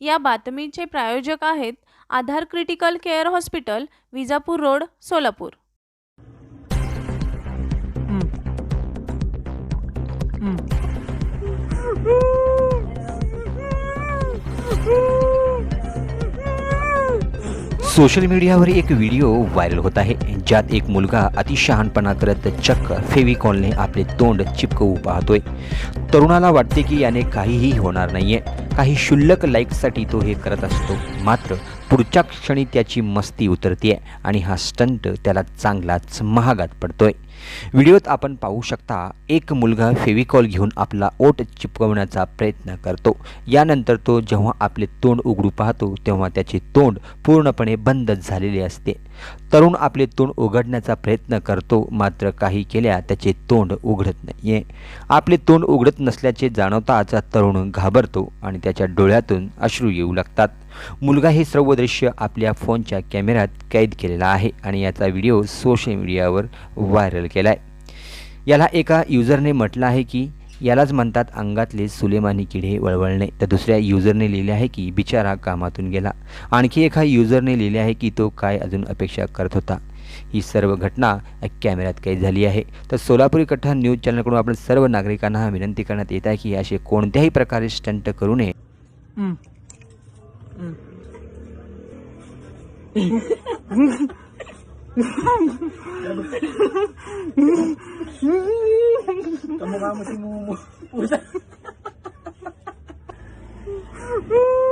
या बातमीचे प्रायोजक आहेत Aadhaar critical care hospital Vijapur road Solapur. Social मीडियावर एक व्हिडिओ व्हायरल होत आहे. ज्यात एक मुलगा अतिशहाणपणा करत चक्क फेविकॉलने आपले तोंड चिपकवू पाहतोय. तरुणाला वाटते की याने काहीही होणार नाहीये. काही क्षुल्लक लाईकसाठी तो हे करत असतो. मात्र पुढच्या क्षणी त्याची मस्ती उतरते आणि हा स्टंट त्याला चांगलाच महागात पडतोय. व्हिडिओत आपण पाहू शकता एक मुलगा फेविकॉल घेऊन आपला ओट चिपकवण्याचा प्रयत्न करतो. यानंतर तो जेव्हा आपले तोंड उघडू पाहतो तेव्हा त्याचे तोंड पूर्णपणे बंद झालेले असते. तरुण आपले तोंड उघडण्याचा प्रयत्न करतो मात्र काही केल्या त्याचे तोंड उघडत नाहीये. आपले तोंड उघडत नसल्याचे जाणवताच तरुण घाबरतो आणि त्याच्या डोळ्यातून अश्रू येऊ लागतात. मुलगा हे सर्व दृश्य आपल्या फोनच्या कॅमेऱ्यात कैद केलेला आहे आणि याचा व्हिडिओ सोशल मीडियावर व्हायरल केला आहे याला एका युजरने म्हटलं आहे की यालाच म्हणतात अंगातले सुलेमानी किडे वळवळणे. तर दुसऱ्या युजरने लिहिले आहे की बिचारा कामातून गेला. आणखी एका युजरने लिहिले आहे की तो काय अजून अपेक्षा करत होता. ही सर्व घटना कॅमेऱ्यात कैद झाली आहे. तर सोलापूर कठ्ठा न्यूज चॅनलकडून आपण सर्व नागरिकांना विनंती करण्यात येत आहे की असे कोणत्याही प्रकारे स्टंट करू नये. Mm. Kamukha mo si Mumu. Pusa.